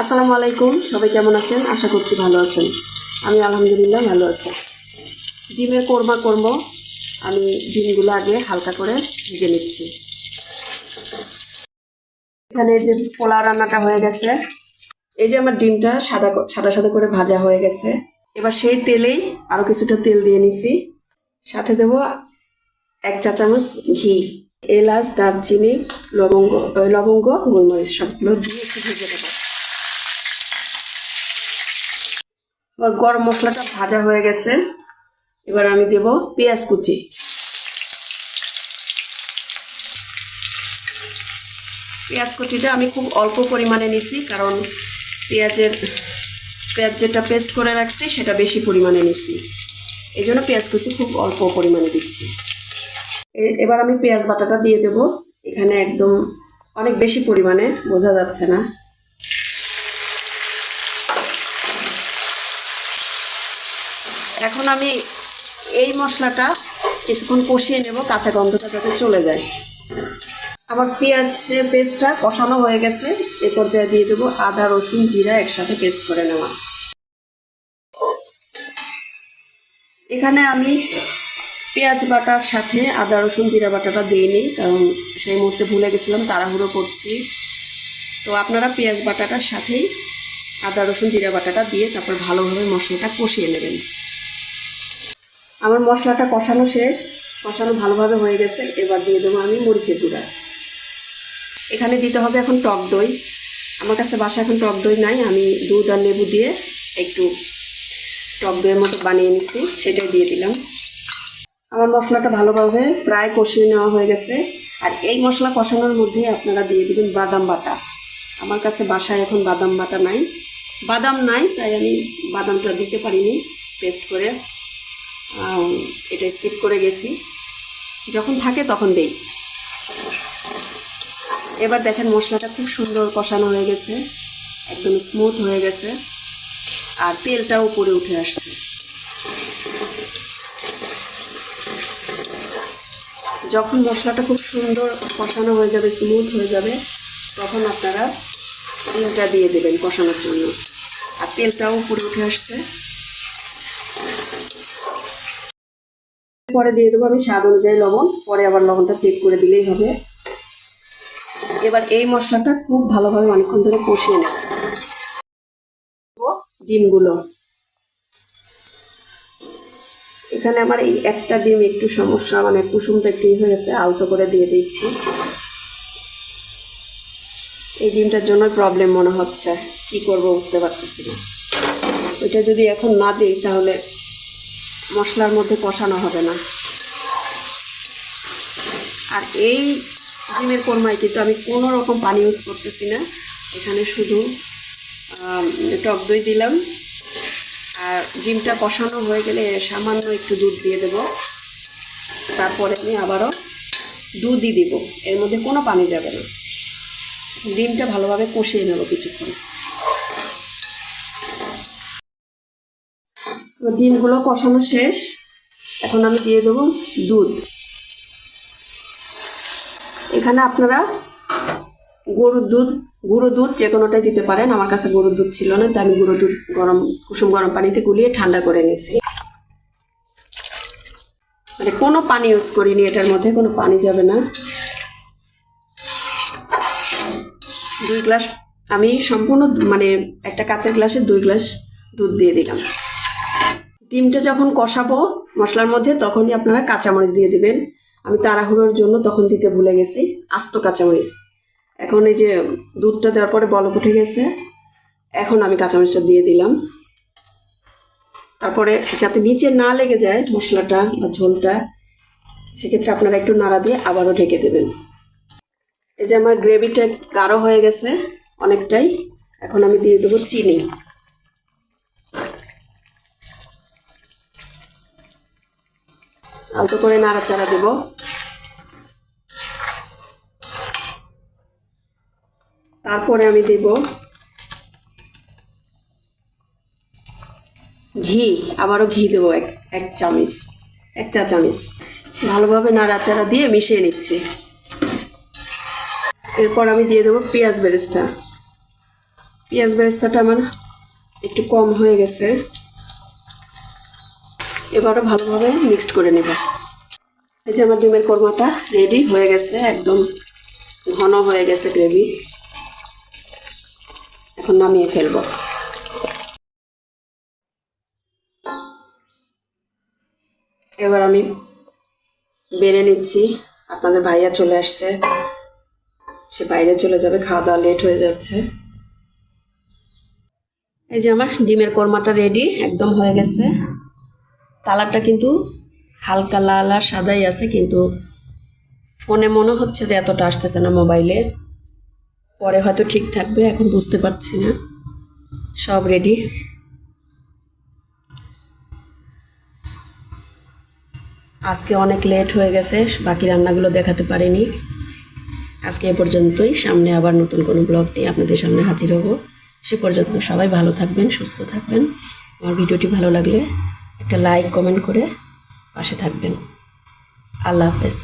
আসসালামু আলাইকুম। সবাই কেমন আছেন? আশা করছি ভালো আছেন। আমি আলহামদুলিল্লাহ ভালো আছি। ডিমের কোরমা করব। আমি ডিমগুলো আগে হালকা করে ভেজে নিচ্ছি। এখানে যে পোলা রান্নাটা হয়ে গেছে। এই যে আমার ডিমটা সাদা সাদা সাদা করে ভাজা হয়ে গেছে। এবার সেই তেলেই আরও কিছুটা তেল দিয়ে নিছি। সাথে দেব এক চা চামচ ঘি, এলাচ, দারচিনি, লবঙ্গ লবঙ্গ, গোলমরিচ সবগুলো দিয়ে একটু ভেজে দেবো এবার গরম মশলাটা ভাজা হয়ে গেছে। এবার আমি দেব পেঁয়াজ কুচি। পেঁয়াজ কুচিটা আমি খুব অল্প পরিমাণে নিছি, কারণ পেঁয়াজের, পেঁয়াজ যেটা পেস্ট করে রাখছি সেটা বেশি পরিমাণে নিছি। এই জন্য পেঁয়াজ কুচি খুব অল্প পরিমাণে দিচ্ছি। এবার আমি পেঁয়াজ বাটাটা দিয়ে দেব। এখানে একদম অনেক বেশি পরিমাণে, বোঝা যাচ্ছে না। এখন আমি এই মশলাটা কিছুক্ষণ কষিয়ে নেব, কাঁচা গন্ধটা যাতে চলে যায়। আমার পেঁয়াজের পেস্টটা কষানো হয়ে গেছে। এ পর্যায়ে দিয়ে দেবো আদা, রসুন, জিরা একসাথে পেস্ট করে নেওয়া। এখানে আমি পেঁয়াজ বাটার সাথে আদা, রসুন, জিরা বাটাটা দিইনি কারণ সেই মুহূর্তে ভুলে গেছিলাম, তাড়াহুড়ো করছি। তো আপনারা পেঁয়াজ বাটাটার সাথেই আদা, রসুন, জিরা বাটাটা দিয়ে তারপর ভালোভাবে মশলাটা কষিয়ে নেবেন। আমার মশলাটা কষানো শেষ। কষানো ভালোভাবে হয়ে গেছে। এবার দিয়ে দেবো আমি মরিচের গুঁড়া। এখানে দিতে হবে এখন টক দই। আমার কাছে বাসা এখন টক দই নাই। আমি দুধ আর লেবু দিয়ে একটু টক দইয়ের মতো বানিয়ে নিচ্ছি। সেটাই দিয়ে দিলাম। আমার মশলাটা ভালোভাবে প্রায় কষিয়ে নেওয়া হয়ে গেছে। আর এই মশলা কষানোর মধ্যে আপনারা দিয়ে দিবেন বাদাম বাটা। আমার কাছে বাসায় এখন বাদাম বাটা নাই। বাদাম নাই, তাই আমি বাদামটা দিতে পারিনি। পেস্ট করে এটা স্কিপ করে গেছি। যখন থাকে তখন দেই। এবার দেখেন মশলাটা খুব সুন্দর কষানো হয়ে গেছে, একদম স্মুথ হয়ে গেছে, আর তেলটাও উপরে উঠে আসছে। যখন মশলাটা খুব সুন্দর কষানো হয়ে যাবে স্মুথ হয়ে যাবে, তখন আপনারা তেলটা দিয়ে দেবেন কষানোর জন্য। আর তেলটাও উপরে উঠে আসছে। পরে দিয়ে দেবো আমি স্বাদ অনুযায়ী লবণ। পরে আবার লবণটা চেক করে দিলেই হবে। এবার এই মশলাটা খুব ভালোভাবে অনেকক্ষণ ধরে কষিয়ে নেব। ডিমগুলো। এখানে আমার এই একটা ডিম একটু সমস্যা মানে কুসুমটা একটু ইয়ে হয়ে গেছে, আলতো করে দিয়ে দিচ্ছি। এই ডিমটার জন্য প্রবলেম মনে হচ্ছে। কি করব বুঝতে পারতেছি না। এটা যদি এখন না দিই তাহলে মশলার মধ্যে কষানো হবে না। আর এই ডিমের কোরমায় কিন্তু আমি কোনো রকম পানি ইউজ করতেছি না। এখানে শুধু টক দই দিলাম। আর ডিমটা কষানো হয়ে গেলে সামান্য একটু দুধ দিয়ে দেব। তারপরে আমি আবারও দুধই দিব। এর মধ্যে কোনো পানি যাবে না। ডিমটা ভালোভাবে কষিয়ে নেব কিছুক্ষণ। ডিমগুলো কষানো শেষ। এখন আমি দিয়ে দেবো দুধ। এখানে আপনারা গরুর দুধ, গুঁড়ো দুধ যে কোনোটাই দিতে পারেন। আমার কাছে গরুর দুধ ছিল না, তাই আমি গুঁড়ো দুধ গরম, কুসুম গরম পানিতে গুলিয়ে ঠান্ডা করে নিয়েছি। মানে কোনো পানি ইউজ করিনি, এটার মধ্যে কোনো পানি যাবে না। দুই গ্লাস, আমি সম্পূর্ণ মানে একটা কাঁচের গ্লাসে দুই গ্লাস দুধ দিয়ে দিলাম। ডিমটা যখন কষাবো মশলার মধ্যে, তখনই আপনারা কাঁচামরিচ দিয়ে দেবেন। আমি তাড়াহুড়োর জন্য তখন দিতে ভুলে গেছি, আস্ত কাঁচামরিচ। এখন এই যে দুধটা দেওয়ার পরে বলক উঠে গেছে, এখন আমি কাঁচামরিচটা দিয়ে দিলাম। তারপরে যাতে নিচে না লেগে যায় মশলাটা বা ঝোলটা, সেক্ষেত্রে আপনারা একটু নাড়া দিয়ে আবারও ঢেকে দেবেন। এই যে আমার গ্রেভিটা গাঢ় হয়ে গেছে অনেকটাই, এখন আমি দিয়ে দেবো চিনি। আলতো করে নাড়াচাড়া দেব। তারপরে আমি দেব ঘি। আবারও ঘি দেবো এক এক চামচ, এক চা চামচ। ভালোভাবে নাড়াচাড়া দিয়ে মিশিয়ে নিচ্ছি। এরপর আমি দিয়ে দেবো পেঁয়াজ বেরেস্তা। পেঁয়াজ বেরেস্তাটা আমার একটু কম হয়ে গেছে। এবারও ভালোভাবে মিক্সড করে নেব। এই যে আমার ডিমের কোরমাটা রেডি হয়ে গেছে, একদম ঘন হয়ে গেছে গ্রেভি এখন নামিয়ে ফেলব। এবার আমি বেড়ে নিচ্ছি। আপনাদের ভাইয়া চলে আসছে। সে বাইরে চলে যাবে, খাওয়া দাওয়া লেট হয়ে যাচ্ছে। এই যে আমার ডিমের কোরমাটা রেডি একদম হয়ে গেছে। কালারটা কিন্তু হালকা লাল আর সাদাই আছে, কিন্তু ফোনে মনে হচ্ছে যে এতটা আসতেছে না মোবাইলে। পরে হয়তো ঠিক থাকবে, এখন বুঝতে পারছি না। সব রেডি। আজকে অনেক লেট হয়ে গেছে, বাকি রান্নাগুলো দেখাতে পারিনি। আজকে এ পর্যন্তই, সামনে আবার নতুন কোনো ব্লগ নিয়ে আপনাদের সামনে হাজির হব। সে পর্যন্ত সবাই ভালো থাকবেন, সুস্থ থাকবেন। আমার ভিডিওটি ভালো লাগলে একটা লাইক কমেন্ট করে পাশে থাকবেন। আল্লাহ হাফেজ।